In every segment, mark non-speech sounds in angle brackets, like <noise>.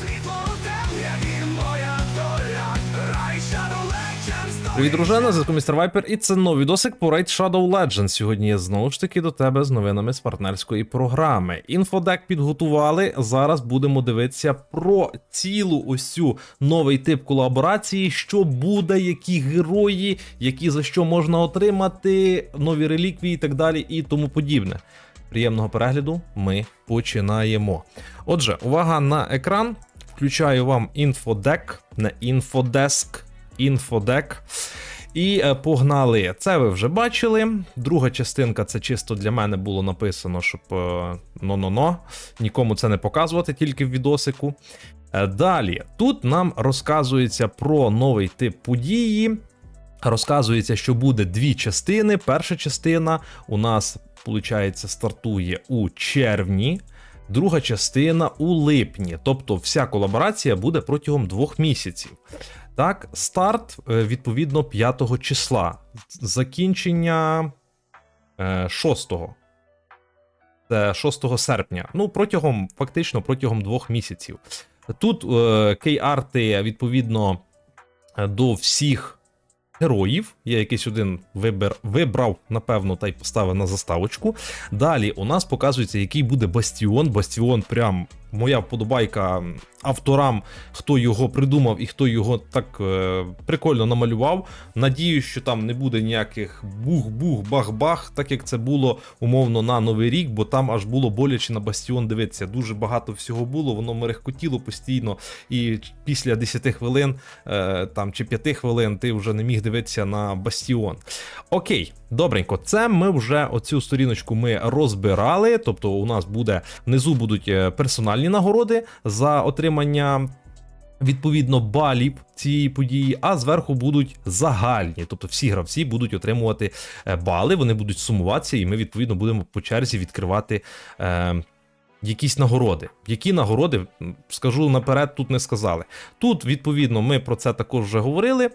Світло моя доля Рай Shadow Legends Привіт, дружина, зв'язку містер Вайпер, і це новий досик по Raid Shadow Legends. Сьогодні я знову ж таки до тебе з новинами з партнерської програми. Інфодек підготували. Зараз будемо дивитися про цілу ось цю новий тип колаборації, що буде, які герої, які за що можна отримати, нові реліквії і так далі, і тому подібне. Приємного перегляду ми починаємо. Отже, увага на екран. Включаю вам інфодек, не інфодеск, інфодек. І е, погнали. Це ви вже бачили. Друга частинка це чисто для мене було написано, щоб е, но-но-но. Нікому це не показувати, тільки в відосику. Е, Далі, тут нам розказується про новий тип події. Розказується, що буде дві частини. Перша частина у нас, виходить, стартує у червні, друга частина у липні. Тобто вся колаборація буде протягом двох місяців. Так, старт е, відповідно 5 числа. Закінчення е, 6. Це 6 серпня. Ну, протягом, фактично, протягом двох місяців. Тут е, кей-арти, відповідно, е, до всіх героїв. Я якийсь один вибір, вибрав, напевно, та й поставив на заставочку. Далі у нас показується, який буде бастіон. Бастіон, прям моя вподобайка авторам, хто його придумав і хто його так е, прикольно намалював. Надіюсь, що там не буде ніяких бух-бух, бах-бах, так як це було умовно на Новий рік, бо там аж було боляче на бастіон дивитися. Дуже багато всього було, воно мерехкотіло постійно, і після 10 хвилин е, там чи 5 хвилин ти вже не міг дивитися на бастіон. Окей, добренько, це ми вже оцю сторіночку ми розбирали. Тобто, у нас буде внизу будуть е, персональні нагороди за отримання. Відповідно, балів цієї події, а зверху будуть загальні. Тобто всі гравці будуть отримувати е, бали, вони будуть сумуватися, і ми відповідно будемо по черзі відкривати е, якісь нагороди. Які нагороди, скажу наперед, тут не сказали. Тут, відповідно, ми про це також вже говорили.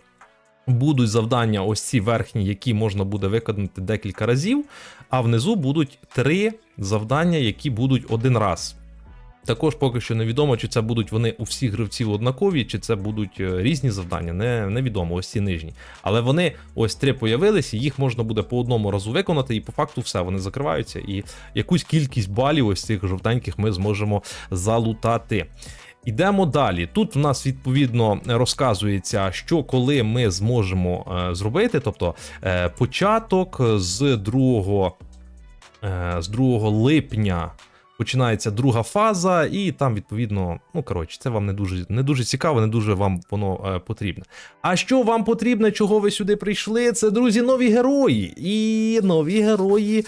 Будуть завдання, ось ці верхні, які можна буде виконати декілька разів, а внизу будуть три завдання, які будуть один раз. Також поки що невідомо, чи це будуть вони у всіх гравців однакові, чи це будуть е, різні завдання. Не, невідомо, ось ці нижні. Але вони ось три появились, і їх можна буде по одному разу виконати, і по факту все, вони закриваються, і якусь кількість балів ось цих жовтеньких ми зможемо залутати. Ідемо далі. Тут в нас відповідно розказується, що коли ми зможемо е, зробити, тобто е, початок з 2, е, з 2 липня починається друга фаза, і там, відповідно, ну коротше, це вам не дуже не дуже цікаво, не дуже вам воно е, потрібне. А що вам потрібно, чого ви сюди прийшли? Це друзі, нові герої. І нові герої.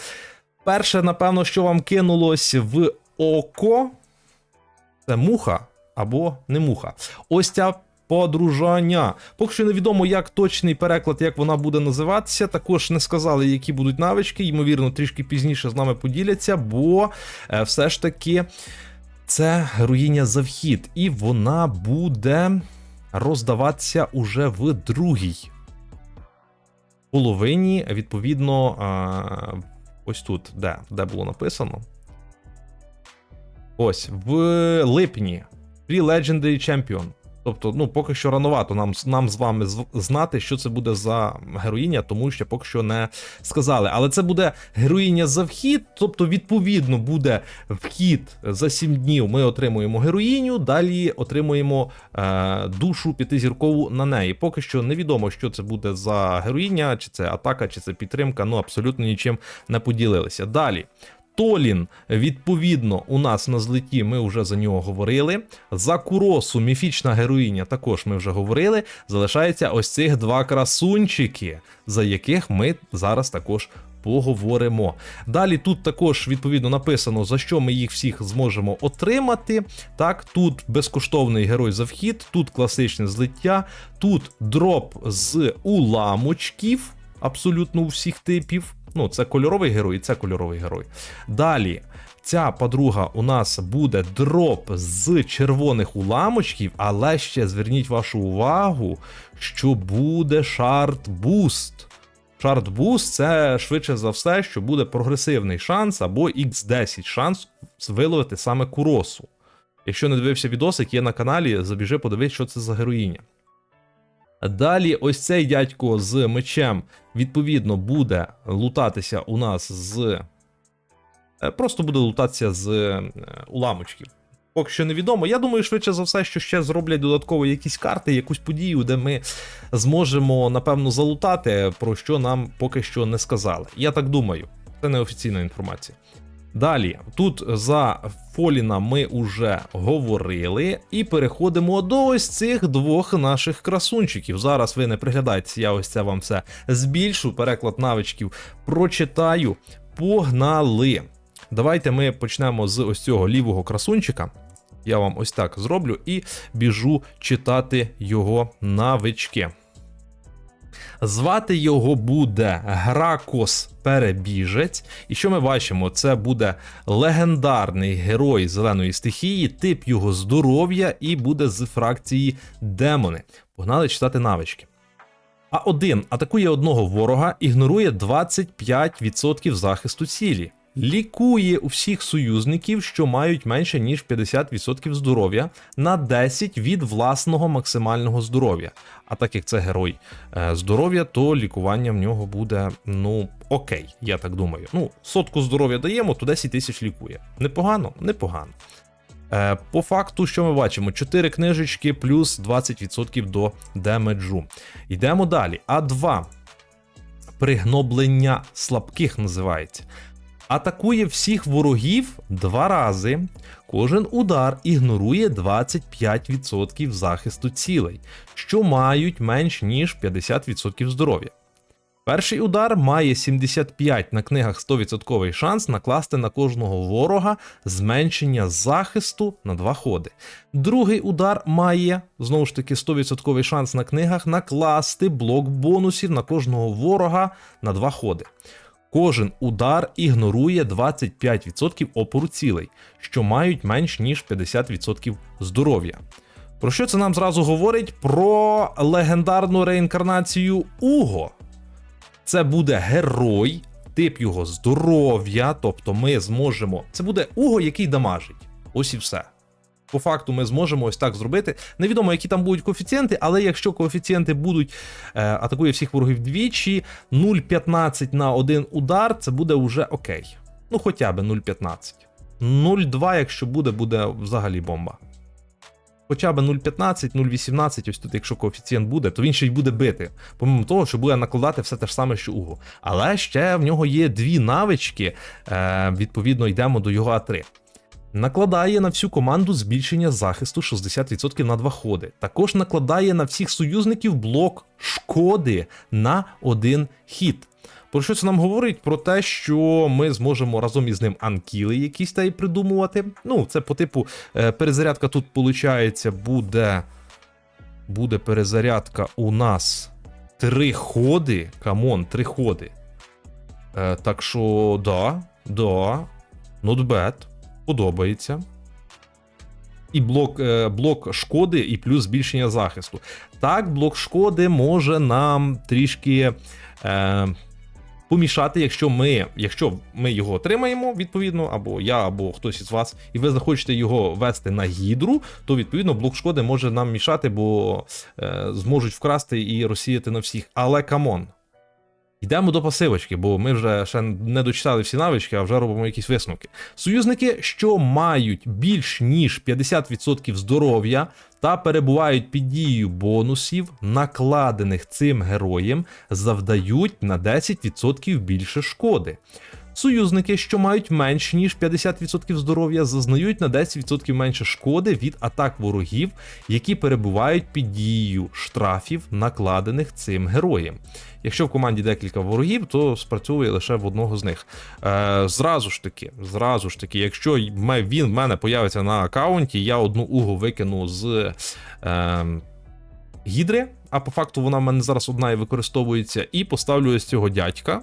Перше, напевно, що вам кинулось в око, це муха або не муха. Ось ця подружання. Поки що невідомо, як точний переклад, як вона буде називатися. Також не сказали, які будуть навички. Ймовірно, трішки пізніше з нами поділяться, бо е, все ж таки це героїня за вхід, і вона буде роздаватися уже в другій половині. Відповідно, ось тут, де, де було написано. Ось в липні. Free Legendary Champion. Тобто, ну, поки що рановато нам, нам з вами знати, що це буде за героїня, тому що поки що не сказали. Але це буде героїня за вхід, тобто, відповідно, буде вхід за 7 днів. Ми отримуємо героїню, далі отримуємо е, душу п'ятизіркову на неї. Поки що невідомо, що це буде за героїня, чи це атака, чи це підтримка. Ну абсолютно нічим не поділилися. Далі. Толін, відповідно, у нас на злеті ми вже за нього говорили. За Куросу, міфічна героїня, також ми вже говорили. Залишається ось цих два красунчики, за яких ми зараз також поговоримо. Далі тут також відповідно написано, за що ми їх всіх зможемо отримати. Так, тут безкоштовний герой за вхід, тут класичне злиття, тут дроп з уламочків, абсолютно у всіх типів. Ну, це кольоровий герой, і це кольоровий герой. Далі. Ця подруга у нас буде дроп з червоних уламочків, але ще зверніть вашу увагу, що буде шарт буст. Шарт буст це швидше за все, що буде прогресивний шанс або X10 шанс виловити саме куросу. Якщо не дивився відосик, є на каналі, забіжи, подивись, що це за героїня. Далі, ось цей дядько з мечем, відповідно, буде лутатися у нас з. е, Просто буде лутатися з е, уламочків. Поки що невідомо. Я думаю, швидше за все, що ще зроблять додатково якісь карти, якусь подію, де ми зможемо, напевно, залутати, про що нам поки що не сказали. Я так думаю, це неофіційна інформація. Далі, тут за Фоліна ми вже говорили, і переходимо до ось цих двох наших красунчиків. Зараз ви не приглядайтеся, я ось це вам все збільшу. Переклад навичків прочитаю. Погнали! Давайте ми почнемо з ось цього лівого красунчика. Я вам ось так зроблю і біжу читати його навички. Звати його буде Гракос Перебіжець. І що ми бачимо? Це буде легендарний герой зеленої стихії, тип його здоров'я і буде з фракції демони. Погнали читати навички. А1 атакує одного ворога, ігнорує 25% захисту цілі. Лікує у всіх союзників, що мають менше ніж 50% здоров'я, на 10 від власного максимального здоров'я. А так як це герой е, здоров'я, то лікування в нього буде ну окей, я так думаю. Ну, сотку здоров'я даємо, то 10 тисяч лікує. Непогано, непогано. Е, По факту, що ми бачимо? 4 книжечки плюс 20% до демеджу. Йдемо далі. А2. Пригноблення слабких називається. Атакує всіх ворогів два рази. Кожен удар ігнорує 25% захисту цілей, що мають менш ніж 50% здоров'я. Перший удар має 75 на книгах 100% шанс накласти на кожного ворога зменшення захисту на два ходи. Другий удар має знову ж таки 100% шанс на книгах накласти блок бонусів на кожного ворога на два ходи. Кожен удар ігнорує 25% опору цілей, що мають менш ніж 50% здоров'я. Про що це нам зразу говорить? Про легендарну реінкарнацію Уго. Це буде герой, тип його здоров'я, тобто ми зможемо. Це буде Уго, який дамажить. Ось і все. По факту ми зможемо ось так зробити. Невідомо, які там будуть коефіцієнти, але якщо коефіцієнти будуть е, атакує всіх ворогів двічі, 0,15 на один удар, це буде вже окей. Ну, хоча б 0,15. 0,2, якщо буде, буде взагалі бомба. Хоча б 0,15, 0,18, ось тут, якщо коефіцієнт буде, то він ще й буде бити. Помимо того, що буде накладати все те ж саме, що Уго. Але ще в нього є дві навички. Е, відповідно, йдемо до його А3. Накладає на всю команду збільшення захисту 60% на два ходи. Також накладає на всіх союзників блок шкоди на один хід. Про що це нам говорить? Про те, що ми зможемо разом із ним анкіли якісь та й придумувати. Ну, це по типу е, перезарядка тут, виходить, буде. Буде перезарядка у нас три ходи. Камон, три ходи. Е, так що, да, да, not bad, подобається. І блок, е, блок шкоди, і плюс збільшення захисту. Так, блок шкоди може нам трішки. Е, помішати, якщо ми, якщо ми його отримаємо, відповідно, або я, або хтось із вас, і ви захочете його вести на гідру, то відповідно блок шкоди може нам мішати, бо е, зможуть вкрасти і розсіяти на всіх. Але камон. Йдемо до пасивочки, бо ми вже ще не дочитали всі навички, а вже робимо якісь висновки. Союзники, що мають більш ніж 50% здоров'я та перебувають під дією бонусів, накладених цим героєм, завдають на 10% більше шкоди. Союзники, що мають менш ніж 50% здоров'я, зазнають на 10% менше шкоди від атак ворогів, які перебувають під дією штрафів, накладених цим героєм. Якщо в команді декілька ворогів, то спрацьовує лише в одного з них. Е, зразу ж таки, зразу ж таки, якщо він в мене появиться на аккаунті, я одну угу викину з. Е, Гідри, а по факту вона в мене зараз одна і використовується, і поставлю ось цього дядька.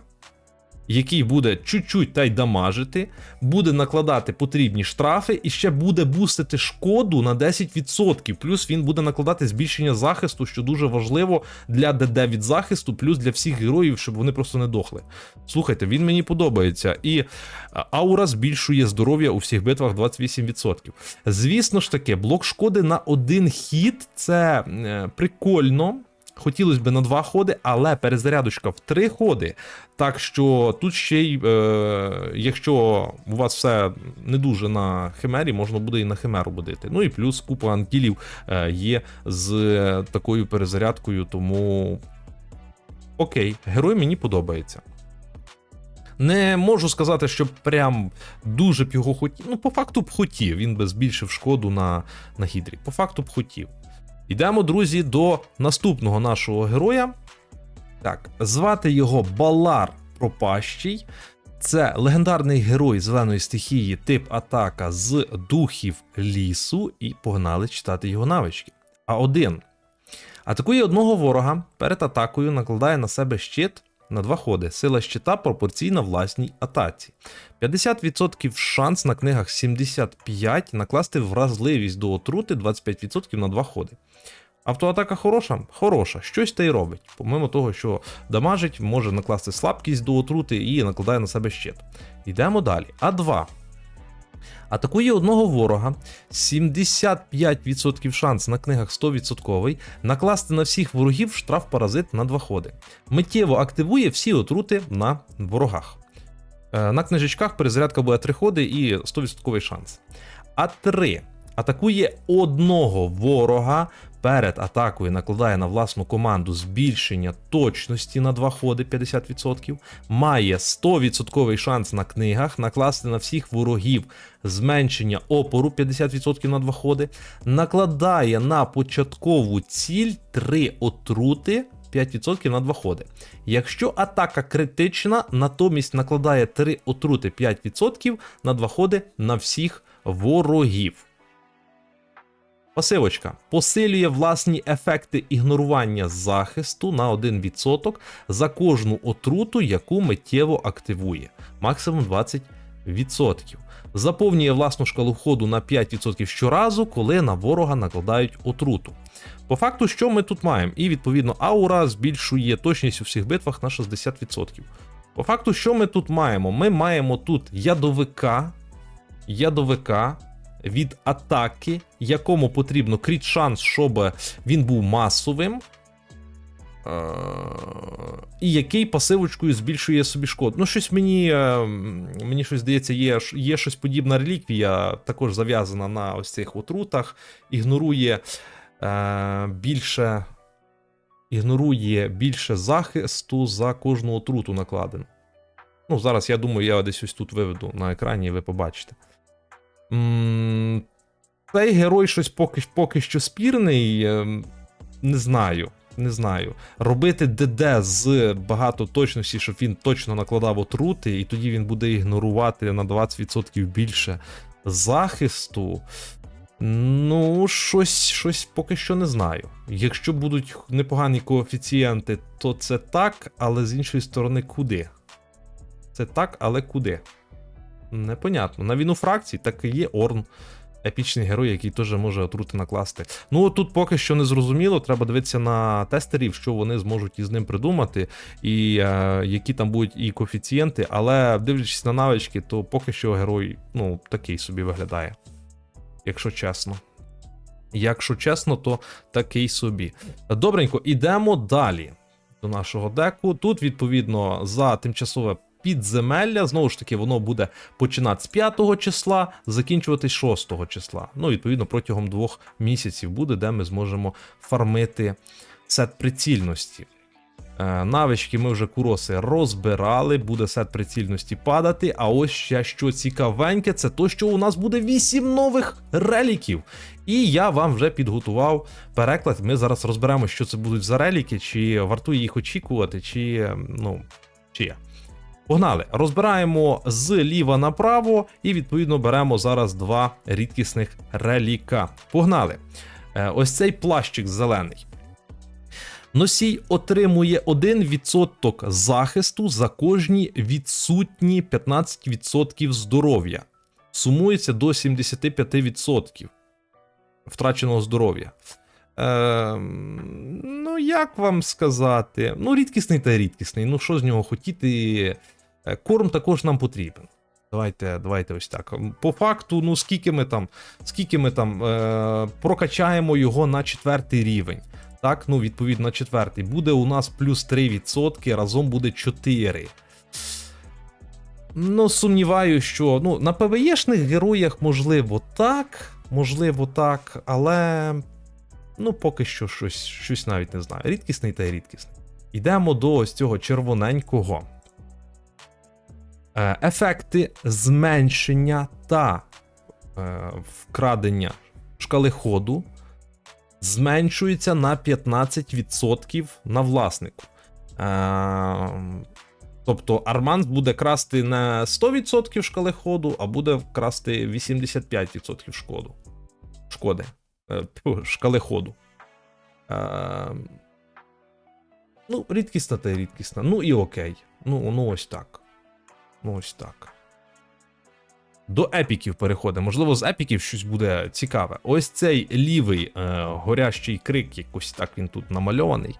Який буде чуть-чуть та й дамажити, буде накладати потрібні штрафи і ще буде бустити шкоду на 10%. Плюс він буде накладати збільшення захисту, що дуже важливо для ДД від захисту, плюс для всіх героїв, щоб вони просто не дохли. Слухайте, він мені подобається. І аура збільшує здоров'я у всіх битвах 28%. Звісно ж таки, блок шкоди на один хід це е, прикольно. Хотілося б на два ходи, але перезарядочка в три ходи. Так що тут ще й, е, якщо у вас все не дуже на химері, можна буде і на химеру будити. Ну і плюс купа анкілів е, є з такою перезарядкою, тому окей, герой мені подобається. Не можу сказати, що прям дуже б його хотів. Ну, по факту б хотів. Він би збільшив шкоду на, на гідрі. По факту б хотів. Йдемо, друзі, до наступного нашого героя. Так, звати його Балар Пропащий. Це легендарний герой зеленої стихії, тип атака з духів лісу, і погнали читати його навички. А1. Атакує одного ворога, перед атакою накладає на себе щит на два ходи. Сила щита пропорційна власній атаці. 50% шанс на книгах 75 накласти вразливість до отрути 25% на два ходи. Автоатака хороша? Хороша, щось та й робить. Помимо того, що дамажить, може накласти слабкість до отрути і накладає на себе щит. Йдемо далі. А2. Атакує одного ворога, 75% шанс на книгах 100%, накласти на всіх ворогів штраф паразит на два ходи. Миттєво активує всі отрути на ворогах. Е, На книжечках перезарядка буде 3 ходи і 100% шанс. А3 атакує одного ворога. Перед атакою накладає на власну команду збільшення точності на 2 ходи 50%, має 100% шанс на книгах, накласти на всіх ворогів зменшення опору 50% на 2 ходи, накладає на початкову ціль 3 отрути 5% на 2 ходи. Якщо атака критична, натомість накладає 3 отрути 5% на 2 ходи на всіх ворогів. Пасивочка посилює власні ефекти ігнорування захисту на 1% за кожну отруту, яку миттєво активує, максимум 20%. Заповнює власну шкалу ходу на 5% щоразу, коли на ворога накладають отруту. По факту, що ми тут маємо? І відповідно аура збільшує точність у всіх битвах на 60%. По факту, що ми тут маємо? Ми маємо тут ядовика, ядовика від атаки, якому потрібно кріт шанс, щоб він був масовим. Е, І який пасивочкою збільшує собі шкоду. Ну, щось мені е, мені щось здається, є, є щось подібна реліквія, також зав'язана на ось цих отрутах, ігнорує е, більше. Ігнорує більше захисту за кожну отруту накладену. Ну, зараз я думаю, я десь ось тут виведу на екрані, і ви побачите. Цей герой щось поки, поки що спірний. ем, Не знаю. Не знаю. Робити ДД з багато точності, щоб він точно накладав отрути, і тоді він буде ігнорувати на 20% більше захисту. Ну, щось, щось поки що не знаю. Якщо будуть непогані коефіцієнти, то це так, але з іншої сторони, куди? Це так, але куди? Непонятно. На війну фракцій так і є Орн. Епічний герой, який теж може отрути накласти. Ну тут поки що не зрозуміло. Треба дивитися на тестерів, що вони зможуть із ним придумати, і е, які там будуть і коефіцієнти. Але дивлячись на навички, то поки що герой ну, такий собі виглядає. Якщо чесно. Якщо чесно, то такий собі. Добренько, ідемо далі до нашого деку. Тут, відповідно, за тимчасове підземелля, знову ж таки, воно буде починати з 5 числа, закінчуватись 6 числа. Ну, відповідно, протягом двох місяців буде, де ми зможемо фармити сет прицільності. Е, Навички ми вже куроси розбирали, буде сет прицільності падати. А ось ще що цікавеньке, це то, що у нас буде 8 нових реліків. І я вам вже підготував переклад. Ми зараз розберемо, що це будуть за реліки, чи вартує їх очікувати, чи ну, чи є. Погнали, розбираємо зліва направо і відповідно беремо зараз два рідкісних реліка. Погнали. Е, Ось цей плащик зелений. Носій отримує 1% захисту за кожні відсутні 15% здоров'я. Сумується до 75% втраченого здоров'я. Е, ну, як вам сказати? Ну, рідкісний та рідкісний. Ну, що з нього хотіти? Е, Корм також нам потрібен. Давайте, давайте ось так. По факту, ну скільки ми там, скільки ми там е, прокачаємо його на четвертий рівень. Так, ну, відповідно, на четвертий. Буде у нас плюс 3%, разом буде 4. Ну, сумніваю, що ну, на ПВЄшних героях можливо так, можливо так, але ну, поки що щось, щось навіть не знаю. Рідкісний та й рідкісний. Йдемо до ось цього червоненького. Е, Ефекти зменшення та е, вкрадення шкали ходу зменшуються на 15% на власнику. Е, тобто Арман буде красти не 100% шкали ходу, а буде красти 85% шкоду. Шкоди. Шкали ходу. Ну, рідкісна та рідкісна. Ну і окей. Ну, ну ось так. Ну ось так. До епіків переходимо. Можливо, з епіків щось буде цікаве. Ось цей лівий е, горящий крик, якось так він тут намальований.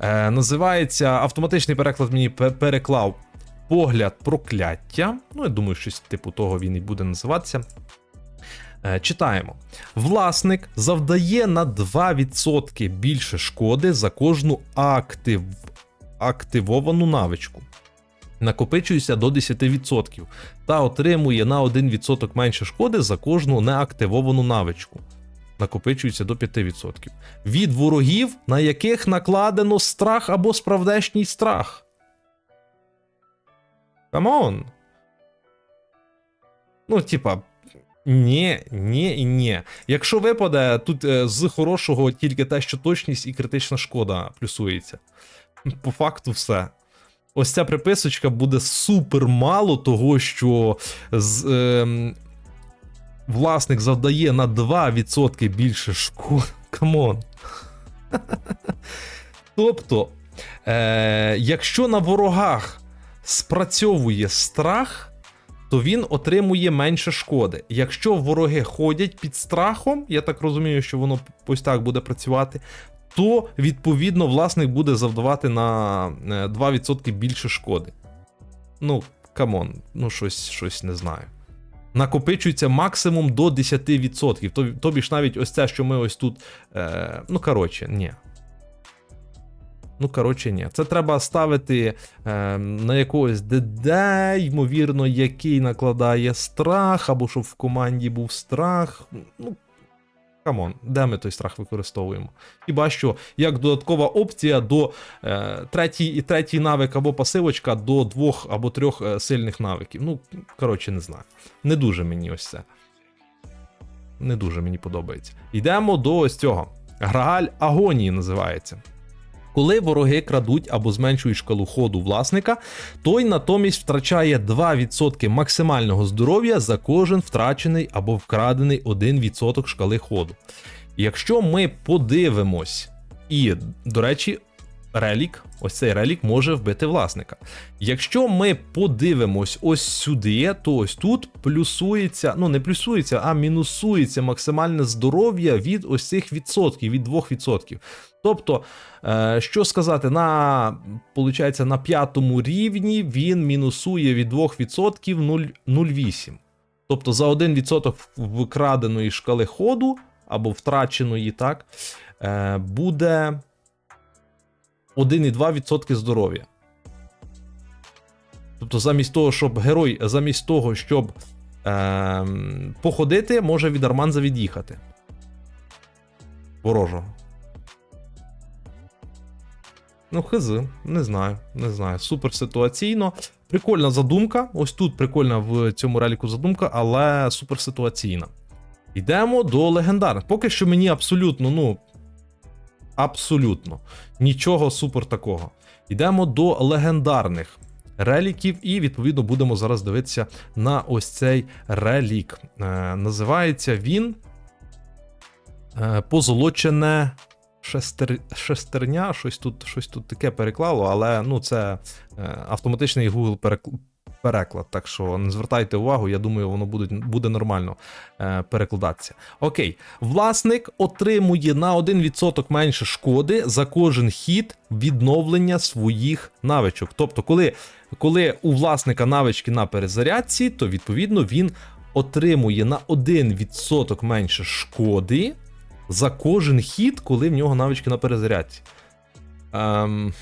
Е, називається автоматичний переклад мені переклав погляд прокляття. Ну, я думаю, щось типу того він і буде називатися. Е, читаємо. Власник завдає на 2% більше шкоди за кожну актив... активовану навичку. Накопичується до 10% та отримує на 1% менше шкоди за кожну неактивовану навичку. Накопичується до 5%. Від ворогів, на яких накладено страх або справдешній страх. Камон. Ну, типа, ні, ні і ні. Якщо випаде, тут е, з хорошого тільки те, що точність і критична шкода плюсується. По факту, все. Ось ця приписочка буде супер мало того, що з, ем, власник завдає на 2% більше шкоди. <laughs> Камон. <laughs> Тобто, е, якщо на ворогах спрацьовує страх, то він отримує менше шкоди. Якщо вороги ходять під страхом, я так розумію, що воно ось так буде працювати, то відповідно власник буде завдавати на е, 2% більше шкоди. Ну, камон, ну щось, щось не знаю. Накопичується максимум до 10%. Тобі ж навіть ось це, що ми ось тут. Е, ну, коротше, ні. Ну, коротше, ні. Це треба ставити е, на якогось ДД, ймовірно, який накладає страх, або щоб в команді був страх. Ну, камон, де ми той страх використовуємо? Хіба що як додаткова опція до е, третій і третій навик або пасивочка до двох або трьох е, сильних навиків. Ну, коротше, не знаю. Не дуже мені ось це. Не дуже мені подобається. Йдемо до ось цього. Грааль Агонії називається. Коли вороги крадуть або зменшують шкалу ходу власника, той натомість втрачає 2% максимального здоров'я за кожен втрачений або вкрадений 1% шкали ходу. Якщо ми подивимось, і, до речі, релік, ось цей релік може вбити власника. Якщо ми подивимось ось сюди, то ось тут плюсується, ну не плюсується, а мінусується максимальне здоров'я від ось цих відсотків, від 2%. Тобто, е, що сказати, на, получається, на п'ятому рівні він мінусує від 2% 0 0,8. Тобто за 1% вкраденої шкали ходу або втраченої, так, е, буде 1,2% здоров'я. Тобто, замість того, щоб герой, замість того, щоб е, походити, може від Арманза від'їхати. Ворожого. Ну, хз, не знаю, не знаю. Супер ситуаційно. Прикольна задумка. Ось тут прикольна в цьому реліку задумка, але супер ситуаційна. Йдемо до легендарних. Поки що мені абсолютно, ну. Абсолютно. Нічого супер такого. Йдемо до легендарних реліків, і відповідно будемо зараз дивитися на ось цей релік. Е, називається він е, Позолочене шестер... шестерня, щось тут, щось тут таке переклало, але ну, це е, автоматичний Google перек... переклад. Так що не звертайте увагу, я думаю, воно буде, буде нормально е, перекладатися. Окей, власник отримує на 1% менше шкоди за кожен хід відновлення своїх навичок. Тобто, коли, коли у власника навички на перезарядці, то відповідно він отримує на 1% менше шкоди за кожен хід, коли в нього навички на перезарядці. Ем,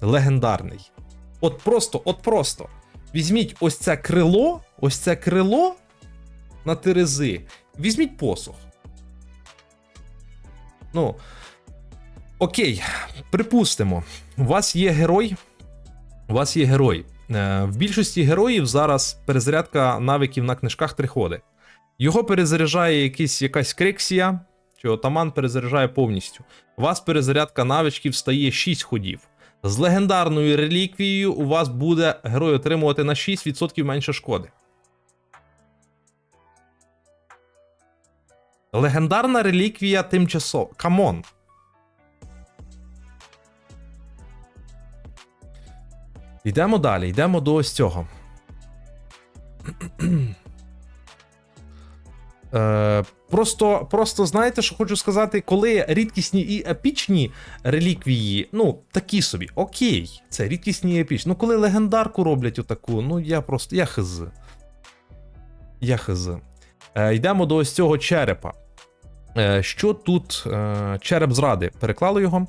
легендарний. От просто, от просто. Візьміть ось це крило, ось це крило на терези. Візьміть посох. Ну. Окей, припустимо, у вас є герой. У вас є герой. Е, В більшості героїв зараз перезарядка навиків на книжках три ходи. Його перезаряджає якийсь, якась криксія, чи отаман перезаряджає повністю. У вас перезарядка навичків стає 6 ходів. З легендарною реліквією у вас буде герой отримувати на 6% менше шкоди. Легендарна реліквія тимчасово. Камон. Йдемо далі, йдемо до ось цього. <clears throat> Е, просто, просто знаєте, що хочу сказати, коли рідкісні і епічні реліквії, ну, такі собі, окей, це рідкісні і епічні. Ну, коли легендарку роблять отаку, ну я просто. Я хз. Я хз. Е, йдемо до ось цього черепа. Е, що тут е, череп зради? Переклали його.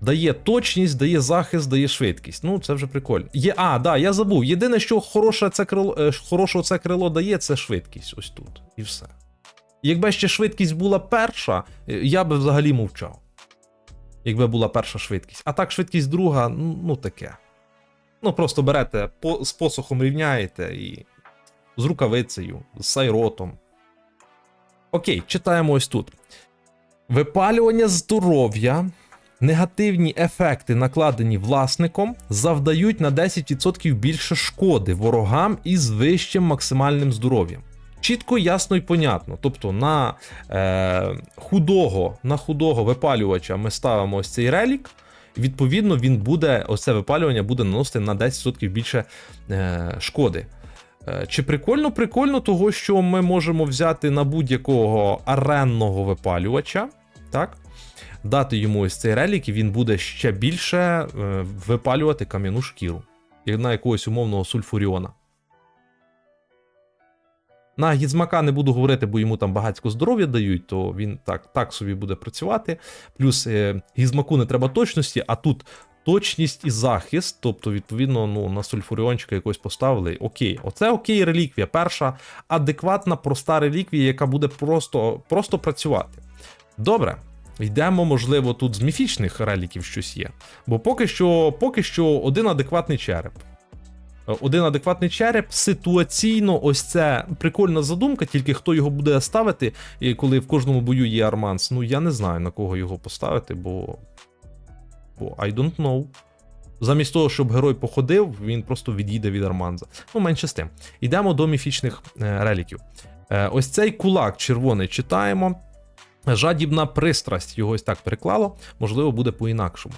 Дає точність, дає захист, дає швидкість. Ну, це вже прикольно. Є, а, да, я забув. Єдине, що хороше це крило, е, хорошого це крило дає, це швидкість. Ось тут. І все. Якби ще швидкість була перша, е, я би взагалі мовчав. Якби була перша швидкість. А так, швидкість друга, ну, ну таке. Ну, просто берете, по, з посохом рівняєте і з рукавицею, з сайротом. Окей, читаємо ось тут. Випалювання здоров'я. Негативні ефекти, накладені власником, завдають на 10% більше шкоди ворогам із вищим максимальним здоров'ям. Чітко, ясно і понятно. Тобто на е, худого, на худого випалювача ми ставимо ось цей релік. Відповідно, він буде, ось це випалювання буде наносити на 10% більше е, шкоди. Е, Чи прикольно? Прикольно, того, що ми можемо взяти на будь-якого аренного випалювача, так? Дати йому ось цей релік, і він буде ще більше е, випалювати кам'яну шкіру, як на якогось умовного сульфуріона. На Гізмака не буду говорити, бо йому там багатько здоров'я дають, то він так, так собі буде працювати. Плюс е, Гізмаку не треба точності, а тут точність і захист. Тобто, відповідно, ну, на сульфуріончика якось поставили. Окей, оце окей, реліквія. Перша адекватна, проста реліквія, яка буде просто, просто працювати. Добре. Йдемо, можливо, тут з міфічних реліків щось є. Бо поки що, поки що один адекватний череп. Е, Один адекватний череп ситуаційно, ось це прикольна задумка, тільки хто його буде ставити, коли в кожному бою є арманс. Ну я не знаю на кого його поставити, бо. Бо I don't know. Замість того, щоб герой походив, він просто від'їде від арманза. Ну, менше з тим. Йдемо до міфічних е, реліків. Е, ось цей кулак червоний читаємо. Жадібна пристрасть, його ось так переклало, можливо, буде по-інакшому.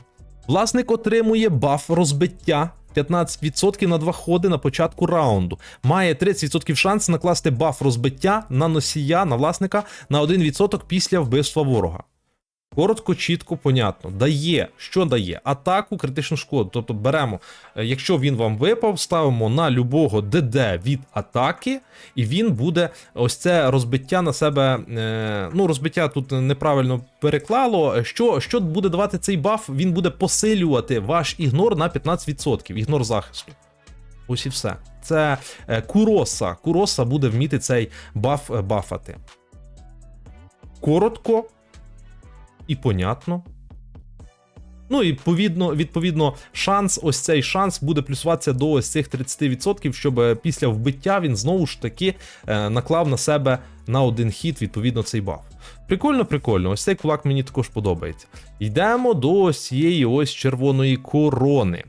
Власник отримує баф розбиття 15% на два ходи на початку раунду. Має 30% шанс накласти баф розбиття на носія на власника на 1% після вбивства ворога. Коротко, чітко, понятно. Дає, що дає? Атаку, критичну шкоду. Тобто беремо, е, якщо він вам випав, ставимо на любого ДД від атаки, і він буде ось це розбиття на себе. Е, ну, розбиття тут неправильно переклало. Що, що буде давати цей баф? Він буде посилювати ваш ігнор на 15%, ігнор захисту. Ось і все. Це е, Куроса. Куроса буде вміти цей баф бафати. Коротко і понятно. Ну і відповідно, відповідно, шанс, ось цей шанс буде плюсуватися до ось цих 30%, щоб е, після вбиття він знову ж таки е, наклав на себе на один хід, відповідно, цей баф. Прикольно, прикольно. Ось цей кулак мені також подобається. Йдемо до ось цієї ось червоної корони.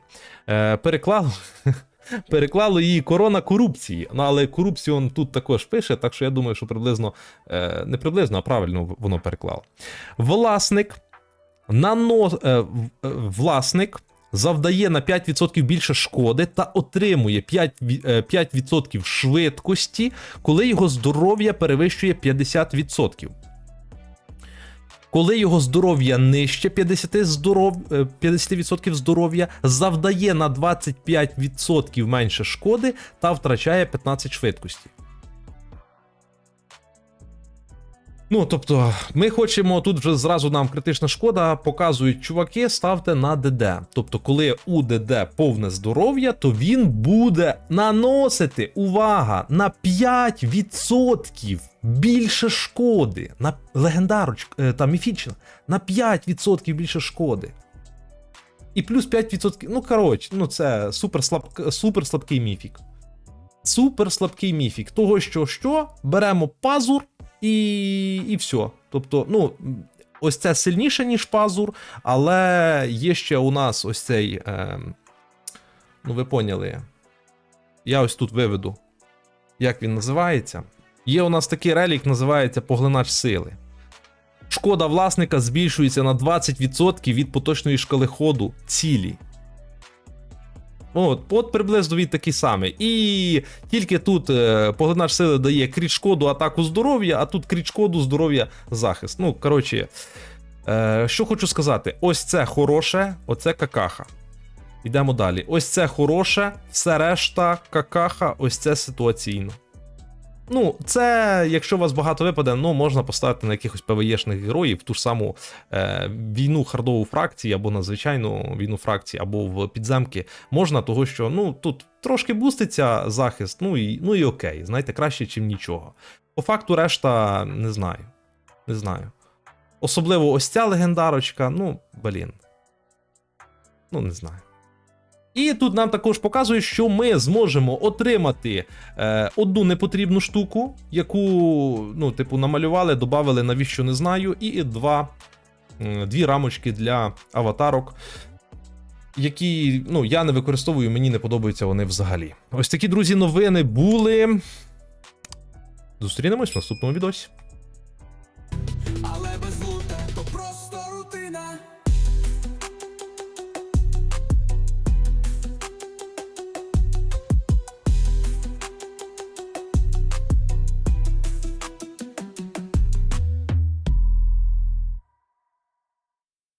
Е, переклали. <laughs> Переклали її корона корупції. Ну, але корупцію он тут також пише, так що я думаю, що приблизно е, не приблизно, а правильно воно переклало. Власник Нано... е, е, власник завдає на 5% більше шкоди та отримує 5%, е, 5% швидкості, коли його здоров'я перевищує 50%. Коли його здоров'я нижче 50%, здоров... е, 50% здоров'я, завдає на 25% менше шкоди та втрачає 15 швидкості. Ну, тобто, ми хочемо тут вже зразу нам критична шкода, показують чуваки, ставте на ДД. Тобто, коли у ДД повне здоров'я, то він буде наносити, увага, на 5% більше шкоди. На легендарочка е, та міфічна, на 5% більше шкоди. І плюс 5%. Ну, коротше, ну це супер, слаб, супер слабкий міфік. Супер слабкий міфік. Того, що що, беремо пазур і, і все. Тобто, ну, ось це сильніше, ніж пазур, але є ще у нас ось цей. Е, ну, ви поняли. Я ось тут виведу, як він називається. Є у нас такий релік, називається поглинач сили. Шкода власника збільшується на 20% від поточної шкали ходу цілі. От, от приблизно він такий самий. І тільки тут е, поглинач сили дає кріт шкоду, атаку здоров'я, а тут кріт шкоду, здоров'я, захист. Ну, коротше, е, що хочу сказати: ось це хороше, оце какаха. Йдемо далі. Ось це хороше, все решта какаха, ось це ситуаційно. Ну, це, якщо у вас багато випаде, ну можна поставити на якихось ПВЄшних героїв, ту ж саму е, війну хардову фракції, або на звичайну війну фракції, або в підземки. Можна, того що ну тут трошки буститься захист, ну і, ну і окей, знаєте, краще, ніж нічого. По факту, решта не знаю. Не знаю. Особливо ось ця легендарочка, ну, блін. Ну, не знаю. І тут нам також показує, що ми зможемо отримати е, одну непотрібну штуку, яку, ну, типу, намалювали, додали, навіщо не знаю, і два, дві рамочки для аватарок, які ну, я не використовую, мені не подобаються вони взагалі. Ось такі, друзі, новини були. Зустрінемось в наступному відосі.